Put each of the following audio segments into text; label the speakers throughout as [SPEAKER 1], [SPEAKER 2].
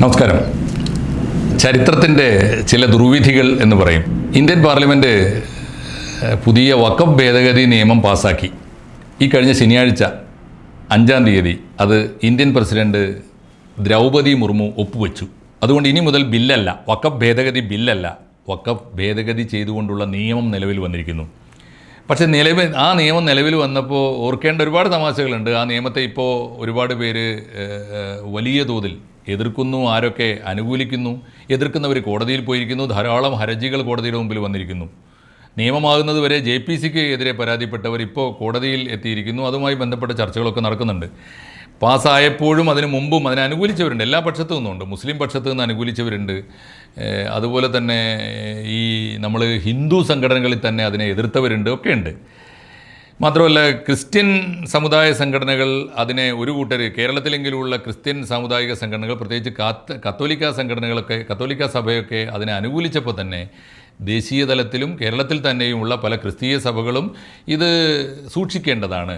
[SPEAKER 1] നമസ്കാരം. ചരിത്രത്തിന്റെ ചില ദുർവിധികൾ എന്ന് പറയും. ഇന്ത്യൻ പാർലമെന്റ് പുതിയ വഖഫ് ഭേദഗതി നിയമം പാസാക്കി. ഈ കഴിഞ്ഞ ശനിയാഴ്ച അഞ്ചാം തീയതി അത് ഇന്ത്യൻ പ്രസിഡന്റ് ദ്രൗപതി മുർമു ഒപ്പുവെച്ചു. അതുകൊണ്ട് ഇനി മുതൽ ബില്ലല്ല വഖഫ് ഭേദഗതി ബില്ലല്ല. വഖഫ് ഭേദഗതി ചെയ്തുകൊണ്ടുള്ള നിയമം നിലവിൽ വന്നിരിക്കുന്നു. പക്ഷേ നിലവിൽ ആ നിയമം നിലവിൽ വന്നപ്പോൾ ഓർക്കേണ്ട ഒരുപാട് തമാശകളുണ്ട്. ആ നിയമത്തെ ഇപ്പോൾ ഒരുപാട് പേര് വലിയ തോതിൽ എതിർക്കുന്നു ആരൊക്കെ അനുകൂലിക്കുന്നു എതിർക്കുന്നവർ കോടതിയിൽ പോയിരിക്കുന്നു ധാരാളം ഹർജികൾ കോടതിയുടെ മുമ്പിൽ വന്നിരിക്കുന്നു. നിയമമാകുന്നത് വരെ ജെ പി സിക്ക് എതിരെ പരാതിപ്പെട്ടവർ ഇപ്പോൾ കോടതിയിൽ എത്തിയിരിക്കുന്നു. അതുമായി ബന്ധപ്പെട്ട ചർച്ചകളൊക്കെ നടക്കുന്നുണ്ട്. പാസ്സായപ്പോഴും അതിന് മുമ്പും അതിനെ അനുകൂലിച്ചവരുണ്ട്. എല്ലാ പക്ഷത്തു നിന്നുണ്ട്. മുസ്ലിം പക്ഷത്തു നിന്ന് അനുകൂലിച്ചവരുണ്ട്. അതുപോലെ തന്നെ ഈ നമ്മൾ ഹിന്ദു സംഘടനകളിൽ തന്നെ അതിനെ എതിർത്തവരുണ്ട്. ഒക്കെ ഉണ്ട് മാത്രമല്ല ക്രിസ്ത്യൻ സമുദായ സംഘടനകൾ അതിനെ ഒരു കൂട്ടർ കേരളത്തിലെങ്കിലുമുള്ള ക്രിസ്ത്യൻ സാമുദായിക സംഘടനകൾ പ്രത്യേകിച്ച് കാത്ത് കത്തോലിക്ക സംഘടനകളൊക്കെ കത്തോലിക്ക സഭയൊക്കെ അതിനെ അനുകൂലിച്ചപ്പോൾ തന്നെ ദേശീയ തലത്തിലും കേരളത്തിൽ തന്നെയുമുള്ള പല ക്രിസ്തീയ സഭകളും ഇത് സൂക്ഷിക്കേണ്ടതാണ്.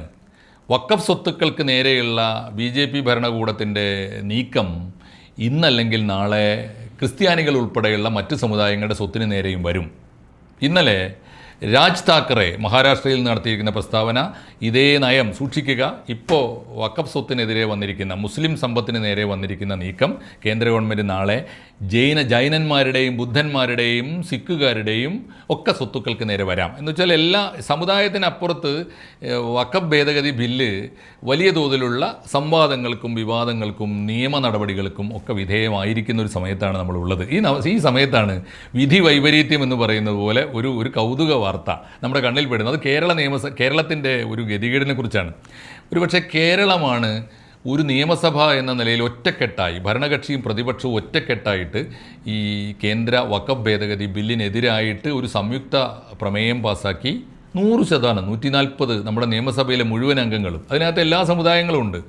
[SPEAKER 1] വക്കഫ് സ്വത്തുക്കൾക്ക് നേരെയുള്ള ബി ജെ പി ഭരണകൂടത്തിന്റെ നീക്കം ഇന്നല്ലെങ്കിൽ നാളെ ക്രിസ്ത്യാനികൾ ഉൾപ്പെടെയുള്ള മറ്റ് സമുദായങ്ങളുടെ സ്വത്തിന് നേരെയും വരും. ഇന്നലെ രാജ് താക്കറെ മഹാരാഷ്ട്രയിൽ നടത്തിയിരിക്കുന്ന പ്രസ്താവന ഇതേ നയം സൂക്ഷിക്കുക ഇപ്പോൾ വക്കഫ് സ്വത്തിനെതിരെ വന്നിരിക്കുന്ന മുസ്ലിം സമ്പത്തിന് നേരെ വന്നിരിക്കുന്ന നീക്കം കേന്ദ്ര ഗവൺമെന്റ് നാളെ ജൈന ജൈനന്മാരുടെയും ബുദ്ധന്മാരുടെയും സിഖുകാരുടെയും ഒക്കെ സ്വത്തുക്കൾക്ക് നേരെ വരാം. എന്ന് വെച്ചാൽ എല്ലാ സമുദായത്തിനപ്പുറത്ത് വക്കഫ് ഭേദഗതി ബില്ല് വലിയ തോതിലുള്ള സംവാദങ്ങൾക്കും വിവാദങ്ങൾക്കും നിയമ നടപടികൾക്കും ഒക്കെ വിധേയമായിരിക്കുന്ന ഒരു സമയത്താണ് നമ്മളുള്ളത്. ഈ ഈ സമയത്താണ് വിധി വൈപരീത്യം എന്ന് പറയുന്നത് പോലെ ഒരു ഒരു കൗതുക വാർത്ത. നമ്മുടെ കണ്ണിൽ പെടുന്നത് കേരള നിയമസ കേരളത്തിന്റെ ഒരു ഗതികേടിനെ കുറിച്ചാണ്. ഒരുപക്ഷെ കേരളമാണ് ഒരു നിയമസഭ എന്ന നിലയിൽ ഒറ്റക്കെട്ടായി ഭരണകക്ഷിയും പ്രതിപക്ഷവും ഒറ്റക്കെട്ടായിട്ട് ഈ കേന്ദ്ര വക്കഫ് ഭേദഗതി ബില്ലിനെതിരായിട്ട് ഒരു സംയുക്ത പ്രമേയം പാസാക്കി നൂറ് ശതമാനം നൂറ്റി നാൽപ്പത് നമ്മുടെ നിയമസഭയിലെ മുഴുവൻ അംഗങ്ങളും. അതിനകത്ത് എല്ലാ സമുദായങ്ങളും ഉണ്ട്.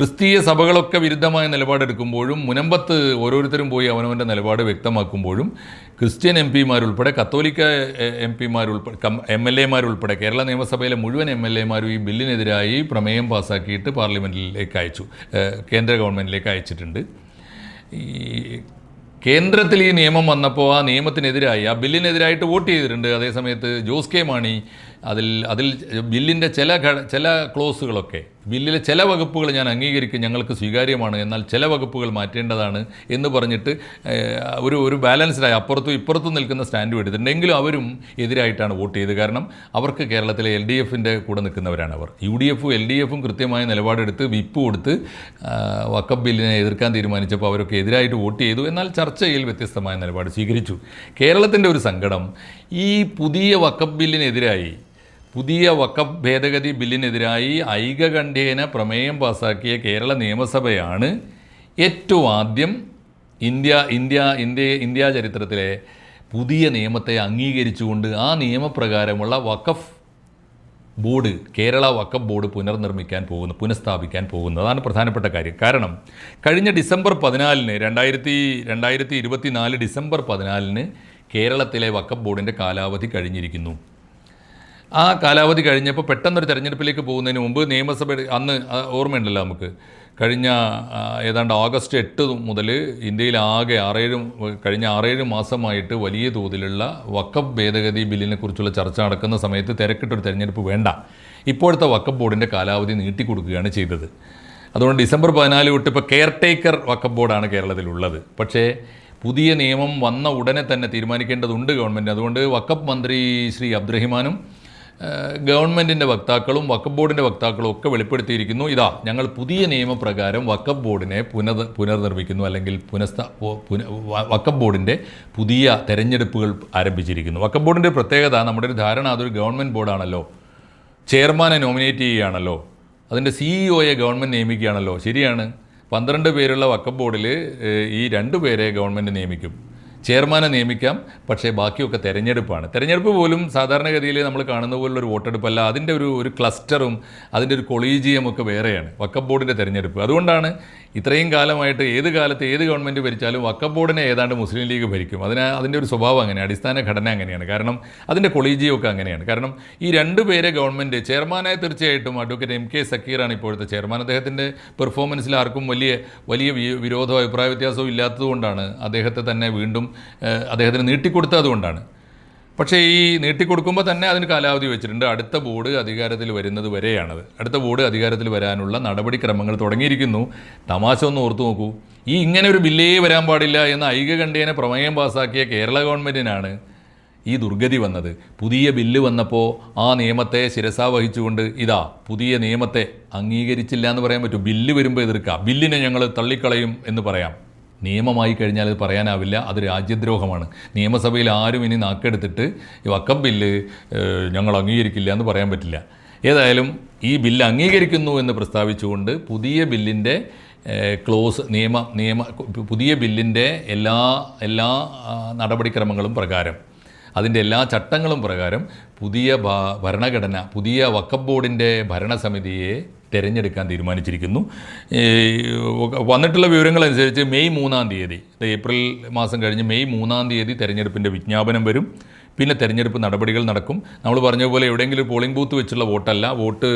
[SPEAKER 1] ക്രിസ്തീയ സഭകളൊക്കെ വിരുദ്ധമായ നിലപാടെടുക്കുമ്പോഴും മുനമ്പത്ത് ഓരോരുത്തരും പോയി അവനവന്റെ നിലപാട് വ്യക്തമാക്കുമ്പോഴും ക്രിസ്ത്യൻ എം പിമാരുൾപ്പെടെ കത്തോലിക്ക എം പിമാരുൾപ്പെടെ എം എൽ എമാരുൾപ്പെടെ കേരള നിയമസഭയിലെ മുഴുവൻ എം എൽ എമാരും ഈ ബില്ലിനെതിരായി പ്രമേയം പാസ്സാക്കിയിട്ട് പാർലമെന്റിലേക്ക് അയച്ചു കേന്ദ്ര ഗവൺമെന്റിലേക്ക് അയച്ചിട്ടുണ്ട്. ഈ കേന്ദ്രത്തിൽ ഈ നിയമം വന്നപ്പോൾ ആ നിയമത്തിനെതിരായി ആ ബില്ലിനെതിരായിട്ട് വോട്ട് ചെയ്തിട്ടുണ്ട്. അതേസമയത്ത് ജോസ് കെ മാണി അതിൽ അതിൽ ബില്ലിന്റെ ചില ചില ക്ലോസുകളൊക്കെ ബില്ലിലെ ചില വകുപ്പുകൾ ഞാൻ അംഗീകരിക്കും ഞങ്ങൾക്ക് സ്വീകാര്യമാണ് എന്നാൽ ചില വകുപ്പുകൾ മാറ്റേണ്ടതാണ് എന്ന് പറഞ്ഞിട്ട് ഒരു ഒരു ബാലൻസ്ഡായി അപ്പുറത്തും ഇപ്പുറത്തും നിൽക്കുന്ന സ്റ്റാൻഡും എടുത്തിട്ടുണ്ടെങ്കിലും അവരും എതിരായിട്ടാണ് വോട്ട് ചെയ്തത്. കാരണം അവർക്ക് കേരളത്തിലെ എൽ ഡി എഫിന്റെ കൂടെ നിൽക്കുന്നവരാണ് അവർ. യു ഡി എഫും എൽ ഡി എഫും കൃത്യമായ നിലപാടെടുത്ത് വിപ്പ് കൊടുത്ത് വക്കപ്പ് ബില്ലിനെ എതിർക്കാൻ തീരുമാനിച്ചപ്പോൾ അവരൊക്കെ എതിരായിട്ട് വോട്ട് ചെയ്തു. എന്നാൽ ചർച്ചയിൽ വ്യത്യസ്തമായ നിലപാട് സ്വീകരിച്ചു. കേരളത്തിന്റെ ഒരു സങ്കടം ഈ പുതിയ വക്കപ്പ് ബില്ലിനെതിരായി പുതിയ വക്കഫ് ഭേദഗതി ബില്ലിനെതിരായി ഐകകണ്ഠ്യേന പ്രമേയം പാസാക്കിയ കേരള നിയമസഭയാണ് ഏറ്റവും ആദ്യം ഇന്ത്യ ഇന്ത്യ ഇന്ത്യ ഇന്ത്യ ചരിത്രത്തിലെ പുതിയ നിയമത്തെ അംഗീകരിച്ചുകൊണ്ട് ആ നിയമപ്രകാരമുള്ള വക്കഫ് ബോർഡ് കേരള വക്കഫ് ബോർഡ് പുനർനിർമ്മിക്കാൻ പോകുന്നു പുനഃസ്ഥാപിക്കാൻ പോകുന്നു അതാണ് പ്രധാനപ്പെട്ട കാര്യം. കാരണം കഴിഞ്ഞ ഡിസംബർ പതിനാലിന് രണ്ടായിരത്തി രണ്ടായിരത്തി ഇരുപത്തി നാല് ഡിസംബർ പതിനാലിന് കേരളത്തിലെ വക്കഫ് ബോർഡിന്റെ കാലാവധി കഴിഞ്ഞിരിക്കുന്നു. ആ കാലാവധി കഴിഞ്ഞപ്പോൾ പെട്ടെന്നൊരു തെരഞ്ഞെടുപ്പിലേക്ക് പോകുന്നതിന് മുമ്പ് നിയമസഭ അന്ന് ഓർമ്മയുണ്ടല്ലോ നമുക്ക്. കഴിഞ്ഞ ഏതാണ്ട് ഓഗസ്റ്റ് എട്ട് മുതൽ ഇന്ത്യയിൽ ആകെ ആറേഴ് കഴിഞ്ഞ ആറേഴ് മാസമായിട്ട് വലിയ തോതിലുള്ള വക്കബ് ഭേദഗതി ബില്ലിനെ കുറിച്ചുള്ള ചർച്ച നടക്കുന്ന സമയത്ത് തിരക്കിട്ടൊരു തെരഞ്ഞെടുപ്പ് വേണ്ട. ഇപ്പോഴത്തെ വക്കബ് ബോർഡിന്റെ കാലാവധി നീട്ടിക്കൊടുക്കുകയാണ് ചെയ്തത്. അതുകൊണ്ട് ഡിസംബർ പതിനാല് തൊട്ട് ഇപ്പോൾ കെയർ ടേക്കർ വക്കപ്പ് ബോർഡാണ് കേരളത്തിലുള്ളത്. പക്ഷേ പുതിയ നിയമം വന്ന ഉടനെ തന്നെ തീരുമാനിക്കേണ്ടതുണ്ട് ഗവൺമെന്റ് അതുകൊണ്ട് വക്കബ് മന്ത്രി ശ്രീ അബ്ദുറഹിമാനും ഗവൺമെന്റിന്റെ വക്താക്കളും വക്കഫ് ബോർഡിന്റെ വക്താക്കളും ഒക്കെ വെളിപ്പെടുത്തിയിരിക്കുന്നു. ഇതാ ഞങ്ങൾ പുതിയ നിയമപ്രകാരം വക്കഫ് ബോർഡിനെ പുനർ പുനർനിർമ്മിക്കുന്നു അല്ലെങ്കിൽ പുനഃസ്ഥ വക്കഫ് ബോർഡിന്റെ പുതിയ തെരഞ്ഞെടുപ്പുകൾ ആരംഭിച്ചിരിക്കുന്നു. വക്കഫ് ബോർഡിന്റെ പ്രത്യേകത നമ്മുടെ ഒരു ധാരണ അതൊരു ഗവൺമെന്റ് ബോർഡാണല്ലോ. ചെയർമാനെ നോമിനേറ്റ് ചെയ്യുകയാണല്ലോ. അതിന്റെ സിഇഒയെ ഗവൺമെന്റ് നിയമിക്കുകയാണല്ലോ. ശരിയാണ്. പന്ത്രണ്ട് പേരുള്ള വക്കഫ് ബോർഡിൽ ഈ രണ്ട് പേരെ ഗവൺമെന്റ് നിയമിക്കും. ചെയർമാനെ നിയമിക്കാം പക്ഷേ ബാക്കിയൊക്കെ തെരഞ്ഞെടുപ്പാണ്. തെരഞ്ഞെടുപ്പ് പോലും സാധാരണഗതിയിൽ നമ്മൾ കാണുന്ന പോലുള്ള ഒരു വോട്ടെടുപ്പല്ല. അതിന്റെ ഒരു ഒരു ക്ലസ്റ്ററും അതിന്റെ ഒരു കൊളീജിയം ഒക്കെ വേറെയാണ് വക്കപ്പ് ബോർഡിന്റെ തെരഞ്ഞെടുപ്പ്. അതുകൊണ്ടാണ് ഇത്രയും കാലമായിട്ട് ഏത് കാലത്ത് ഏത് ഗവൺമെന്റ് ഭരിച്ചാലും വക്കപ്പ് ബോർഡിനെ ഏതാണ്ട് മുസ്ലിം ലീഗ് ഭരിക്കും. അതിന് അതിന്റെ ഒരു സ്വഭാവം അങ്ങനെയാണ് അടിസ്ഥാന ഘടന അങ്ങനെയാണ്. കാരണം അതിന്റെ കൊളീജിയം ഒക്കെ അങ്ങനെയാണ്. കാരണം ഈ രണ്ട് പേരെ ഗവൺമെന്റ് ചെയർമാനായി തീർച്ചയായിട്ടും അഡ്വക്കേറ്റ് എം കെ സക്കീറാണ് ഇപ്പോഴത്തെ ചെയർമാൻ. അദ്ദേഹത്തിന്റെ പെർഫോമൻസിൽ ആർക്കും വലിയ വലിയ വിരോധ അഭിപ്രായ വ്യത്യാസവും ഇല്ലാത്തതുകൊണ്ടാണ് അദ്ദേഹത്തെ തന്നെ വീണ്ടും അദ്ദേഹത്തിന് നീട്ടിക്കൊടുത്തതുകൊണ്ടാണ് പക്ഷേ ഈ നീട്ടിക്കൊടുക്കുമ്പോൾ തന്നെ അതിന് കാലാവധി വെച്ചിട്ടുണ്ട്. അടുത്ത ബോർഡ് അധികാരത്തിൽ വരുന്നത് വരെയാണത്. അടുത്ത ബോർഡ് അധികാരത്തിൽ വരാനുള്ള നടപടിക്രമങ്ങൾ തുടങ്ങിയിരിക്കുന്നു. തമാശ ഒന്ന് ഓർത്തു നോക്കൂ. ഈ ഇങ്ങനെ ഒരു ബില്ലേ വരാൻ പാടില്ല എന്ന ഐകകണ്ഠേനെ പ്രമേയം പാസാക്കിയ കേരള ഗവൺമെന്റിനാണ് ഈ ദുർഗതി വന്നത്. പുതിയ ബില്ല് വന്നപ്പോൾ ആ നിയമത്തെ ശിരസാ വഹിച്ചുകൊണ്ട് ഇതാ പുതിയ നിയമത്തെ അംഗീകരിച്ചില്ല എന്ന് പറയാൻ പറ്റും. ബില്ല് വരുമ്പോൾ എതിർക്കുക ബില്ലിനെ ഞങ്ങൾ തള്ളിക്കളയും എന്ന് പറയാം. നിയമമായി കഴിഞ്ഞാൽ അത് പറയാനാവില്ല. അത് രാജ്യദ്രോഹമാണ്. നിയമസഭയിൽ ആരും ഇനി നാക്കെടുത്തിട്ട് ഈ വക്കം ബില്ല് ഞങ്ങൾ അംഗീകരിക്കില്ല എന്ന് പറയാൻ പറ്റില്ല. ഏതായാലും ഈ ബില്ല് അംഗീകരിക്കുന്നു എന്ന് പ്രസ്താവിച്ചുകൊണ്ട് പുതിയ ബില്ലിന്റെ ക്ലോസ് നിയമ നിയമ പുതിയ ബില്ലിന്റെ എല്ലാ എല്ലാ നടപടിക്രമങ്ങളും പ്രകാരം അതിന്റെ എല്ലാ ചട്ടങ്ങളും പ്രകാരം പുതിയ ഭരണഘടന പുതിയ വക്കബ് ബോർഡിന്റെ ഭരണസമിതിയെ തിരഞ്ഞെടുക്കാൻ തീരുമാനിച്ചിരിക്കുന്നു. വന്നിട്ടുള്ള വിവരങ്ങളനുസരിച്ച് മെയ് മൂന്നാം തീയതി ഏപ്രിൽ മാസം കഴിഞ്ഞ് മെയ് മൂന്നാം തീയതി തെരഞ്ഞെടുപ്പിന്റെ വിജ്ഞാപനം വരും. പിന്നെ തെരഞ്ഞെടുപ്പ് നടപടികൾ നടക്കും. നമ്മൾ പറഞ്ഞ പോലെ എവിടെയെങ്കിലും പോളിംഗ് ബൂത്ത് വെച്ചുള്ള വോട്ടല്ല. വോട്ട്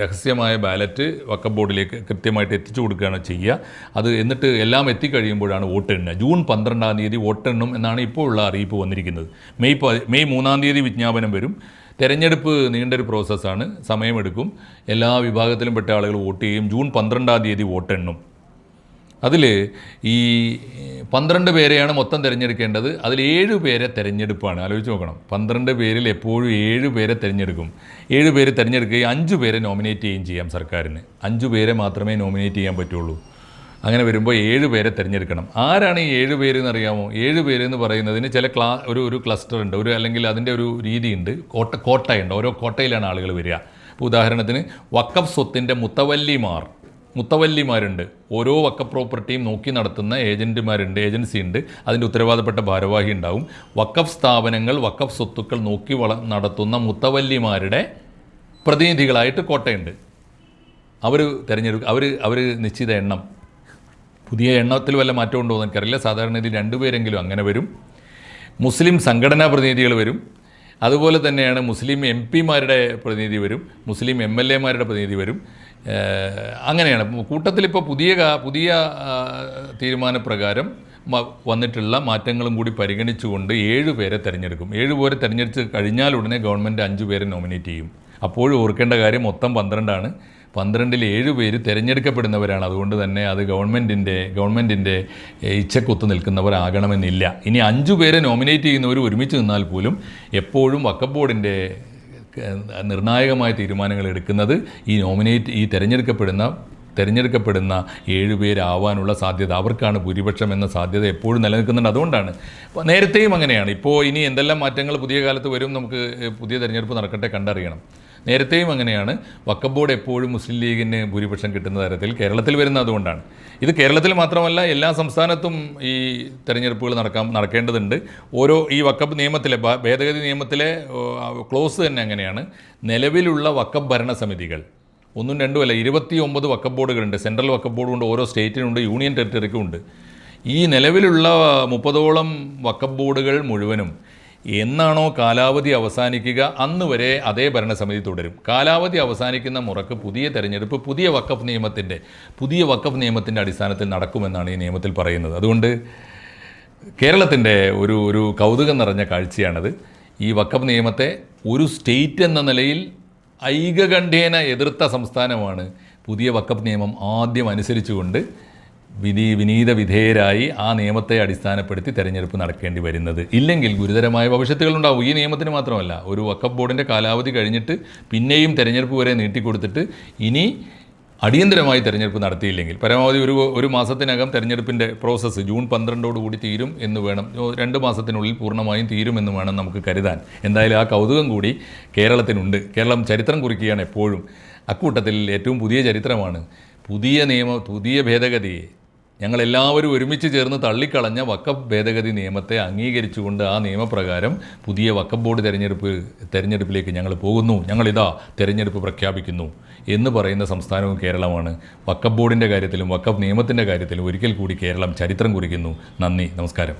[SPEAKER 1] രഹസ്യമായ ബാലറ്റ് വക്കം ബോർഡിലേക്ക് കൃത്യമായിട്ട് എത്തിച്ചു കൊടുക്കുകയാണ് ചെയ്യുക. അത് എന്നിട്ട് എല്ലാം എത്തിക്കഴിയുമ്പോഴാണ് വോട്ട് എണ്ണുക. ജൂൺ പന്ത്രണ്ടാം തീയതി വോട്ടെണ്ണും എന്നാണ് ഇപ്പോൾ ഉള്ള അറിയിപ്പ് വന്നിരിക്കുന്നത്. മെയ് മെയ് മൂന്നാം തീയതി വിജ്ഞാപനം വരും. തെരഞ്ഞെടുപ്പ് നീണ്ടൊരു പ്രോസസ്സാണ്. സമയമെടുക്കും. എല്ലാ വിഭാഗത്തിലും പെട്ട ആളുകൾ വോട്ട് ചെയ്യും. ജൂൺ പന്ത്രണ്ടാം തീയതി വോട്ടെണ്ണും. അതിൽ ഈ പന്ത്രണ്ട് പേരെയാണ് മൊത്തം തിരഞ്ഞെടുക്കേണ്ടത്. അതിൽ ഏഴ് പേരെ തിരഞ്ഞെടുപ്പാണ്. ആലോചിച്ച് നോക്കണം. പന്ത്രണ്ട് പേരിൽ എപ്പോഴും ഏഴ് പേരെ തിരഞ്ഞെടുക്കും. ഏഴ് പേര് തിരഞ്ഞെടുക്കുകയും അഞ്ച് പേരെ നോമിനേറ്റ് ചെയ്യുകയും ചെയ്യാം സർക്കാരിന്. അഞ്ച് പേരെ മാത്രമേ നോമിനേറ്റ് ചെയ്യാൻ പറ്റുള്ളൂ. അങ്ങനെ വരുമ്പോൾ ഏഴ് പേരെ തിരഞ്ഞെടുക്കണം. ആരാണ് ഈ ഏഴ് പേര് എന്നറിയാമോ ഏഴ് പേര് എന്ന് പറയുന്നതിന് ചില ക്ലാ ഒരു ഒരു ക്ലസ്റ്റർ ഉണ്ട്. ഒരു അല്ലെങ്കിൽ അതിന്റെ ഒരു രീതിയുണ്ട്. കോട്ട കോട്ടയുണ്ട്. ഓരോ കോട്ടയിലാണ് ആളുകൾ വരിക. ഇപ്പോൾ ഉദാഹരണത്തിന് വക്കഫ് സ്വത്തിന്റെ മുത്തവല്ലിമാർ. മുത്തവല്ലിമാരുണ്ട്. ഓരോ വക്ക പ്രോപ്പർട്ടിയും നോക്കി നടത്തുന്ന ഏജന്റുമാരുണ്ട് ഏജൻസി ഉണ്ട് അതിന്റെ ഉത്തരവാദപ്പെട്ട ഭാരവാഹി ഉണ്ടാവും. വക്കഫ് സ്ഥാപനങ്ങൾ വക്കഫ് സ്വത്തുക്കൾ നോക്കി വള നടത്തുന്ന മുത്തവല്ലിമാരുടെ പ്രതിനിധികളായിട്ട് കോട്ടയുണ്ട്. അവർ തിരഞ്ഞെടുക്കും അവർ അവർ നിശ്ചിത എണ്ണം പുതിയ എണ്ണത്തിൽ വല്ല മാറ്റം ഉണ്ടോ എന്ന് എനിക്കറിയില്ല. സാധാരണ ഇതിൽ രണ്ടുപേരെങ്കിലും അങ്ങനെ വരും. മുസ്ലിം സംഘടനാ പ്രതിനിധികൾ വരും. അതുപോലെ തന്നെയാണ് മുസ്ലിം എം പിമാരുടെ പ്രതിനിധി വരും. മുസ്ലിം എം എൽ എമാരുടെ പ്രതിനിധി വരും. അങ്ങനെയാണ്. കൂട്ടത്തിലിപ്പോൾ പുതിയ പുതിയ തീരുമാനപ്രകാരം വന്നിട്ടുള്ള മാറ്റങ്ങളും കൂടി പരിഗണിച്ചുകൊണ്ട് ഏഴ് പേരെ തിരഞ്ഞെടുക്കും. ഏഴ് പേരെ തിരഞ്ഞെടുത്ത് കഴിഞ്ഞാൽ ഉടനെ ഗവൺമെന്റ് അഞ്ച് പേരെ നോമിനേറ്റ് ചെയ്യും. അപ്പോഴും ഓർക്കേണ്ട കാര്യം മൊത്തം പന്ത്രണ്ടാണ്. പന്ത്രണ്ടിൽ ഏഴ് പേര് തിരഞ്ഞെടുക്കപ്പെടുന്നവരാണ്. അതുകൊണ്ട് തന്നെ അത് ഗവൺമെന്റിന്റെ ഗവൺമെന്റിന്റെ ഇച്ഛക്കൊത്ത് നിൽക്കുന്നവരാകണമെന്നില്ല ഇനി അഞ്ചു പേരെ നോമിനേറ്റ് ചെയ്യുന്നവർ ഒരുമിച്ച് നിന്നാൽ പോലും എപ്പോഴും വക്കപ്പ് ബോർഡിന്റെ നിർണായകമായ തീരുമാനങ്ങൾ എടുക്കുന്നത് ഈ നോമിനേറ്റ് ഈ തിരഞ്ഞെടുക്കപ്പെടുന്ന തിരഞ്ഞെടുക്കപ്പെടുന്ന ഏഴുപേരാവാനുള്ള സാധ്യത അവർക്കാണ് ഭൂരിപക്ഷം എന്ന സാധ്യത എപ്പോഴും നിലനിൽക്കുന്നുണ്ട്. അതുകൊണ്ടാണ് അപ്പോൾ നേരത്തെയും അങ്ങനെയാണ്. ഇപ്പോൾ ഇനി എന്തെല്ലാം മാറ്റങ്ങൾ പുതിയ കാലത്ത് വരും നമുക്ക് പുതിയ തിരഞ്ഞെടുപ്പ് നടക്കട്ടെ കണ്ടറിയണം. നേരത്തെയും അങ്ങനെയാണ്. വക്കബോർഡ് എപ്പോഴും മുസ്ലിം ലീഗിന് ഭൂരിപക്ഷം കിട്ടുന്ന തരത്തിൽ കേരളത്തിൽ വരുന്ന അതുകൊണ്ടാണ്. ഇത് കേരളത്തിൽ മാത്രമല്ല എല്ലാ സംസ്ഥാനത്തും ഈ തെരഞ്ഞെടുപ്പുകൾ നടക്കാൻ നടക്കേണ്ടതുണ്ട്. ഓരോ ഈ വക്കബ് നിയമത്തിലെ ഭേദഗതി നിയമത്തിലെ ക്ലോസ് തന്നെ അങ്ങനെയാണ്. നിലവിലുള്ള വക്കബ് ഭരണസമിതികൾ ഒന്നും രണ്ടുമല്ല ഇരുപത്തി ഒമ്പത് വക്കഫ് ബോർഡുകളുണ്ട്. സെൻട്രൽ വക്കഫ് ബോർഡുണ്ട് ഓരോ സ്റ്റേറ്റിനുണ്ട് യൂണിയൻ ടെറിട്ടറിക്കും ഉണ്ട്. ഈ നിലവിലുള്ള മുപ്പതോളം വക്കബ് ബോർഡുകൾ മുഴുവനും എന്നാണോ കാലാവധി അവസാനിക്കുക? അന്ന് വരെ അതേ ഭരണസമിതി തുടരും. കാലാവധി അവസാനിക്കുന്ന മുറക്ക് പുതിയ തെരഞ്ഞെടുപ്പ് പുതിയ വക്കഫ് നിയമത്തിന്റെ പുതിയ വക്കഫ് നിയമത്തിന്റെ അടിസ്ഥാനത്തിൽ നടക്കുമെന്നാണ് ഈ നിയമത്തിൽ പറയുന്നത്. അതുകൊണ്ട് കേരളത്തിന്റെ ഒരു ഒരു കൗതുകം നിറഞ്ഞ കാഴ്ചയാണത്. ഈ വക്കഫ് നിയമത്തെ ഒരു സ്റ്റേറ്റ് എന്ന നിലയിൽ ഐകകണ്ഠേന എതിർത്ത സംസ്ഥാനമാണ് പുതിയ വക്കഫ് നിയമം ആദ്യം അനുസരിച്ചുകൊണ്ട് വിധി വിനീത വിധേയരായി ആ നിയമത്തെ അടിസ്ഥാനപ്പെടുത്തി തെരഞ്ഞെടുപ്പ് നടക്കേണ്ടി വരുന്നത്. ഇല്ലെങ്കിൽ ഗുരുതരമായ ഭവിഷ്യത്തുകൾ ഉണ്ടാവും ഈ നിയമത്തിന് മാത്രമല്ല ഒരു വക്കഫ് ബോർഡിന്റെ കാലാവധി കഴിഞ്ഞിട്ട് പിന്നെയും തെരഞ്ഞെടുപ്പ് വരെ നീട്ടിക്കൊടുത്തിട്ട് ഇനി അടിയന്തരമായി തെരഞ്ഞെടുപ്പ് നടത്തിയില്ലെങ്കിൽ പരമാവധി ഒരു ഒരു മാസത്തിനകം തെരഞ്ഞെടുപ്പിന്റെ പ്രോസസ്സ് ജൂൺ പന്ത്രണ്ടോടുകൂടി തീരും എന്ന് വേണം രണ്ട് മാസത്തിനുള്ളിൽ പൂർണമായും തീരും എന്ന് വേണം നമുക്ക് കരുതാൻ. എന്തായാലും ആ കൗതുകം കൂടി കേരളത്തിനുണ്ട്. കേരളം ചരിത്രം കുറിക്കുകയാണ് എപ്പോഴും. അക്കൂട്ടത്തിൽ ഏറ്റവും പുതിയ ചരിത്രമാണ്. പുതിയ നിയമ പുതിയ ഭേദഗതിയെ ഞങ്ങളെല്ലാവരും ഒരുമിച്ച് ചേർന്ന് തള്ളിക്കളഞ്ഞ വക്കഫ് ഭേദഗതി നിയമത്തെ അംഗീകരിച്ചുകൊണ്ട് ആ നിയമപ്രകാരം പുതിയ വക്കഫ് ബോർഡ് തെരഞ്ഞെടുപ്പ് തെരഞ്ഞെടുപ്പിലേക്ക് ഞങ്ങൾ പോകുന്നു. ഞങ്ങളിതാ തെരഞ്ഞെടുപ്പ് പ്രഖ്യാപിക്കുന്നു എന്ന് പറയുന്ന സംസ്ഥാനവും കേരളമാണ്. വക്കഫ് ബോർഡിന്റെ കാര്യത്തിലും വക്കഫ് നിയമത്തിന്റെ കാര്യത്തിലും ഒരിക്കൽ കൂടി കേരളം ചരിത്രം കുറിക്കുന്നു. നന്ദി. നമസ്കാരം.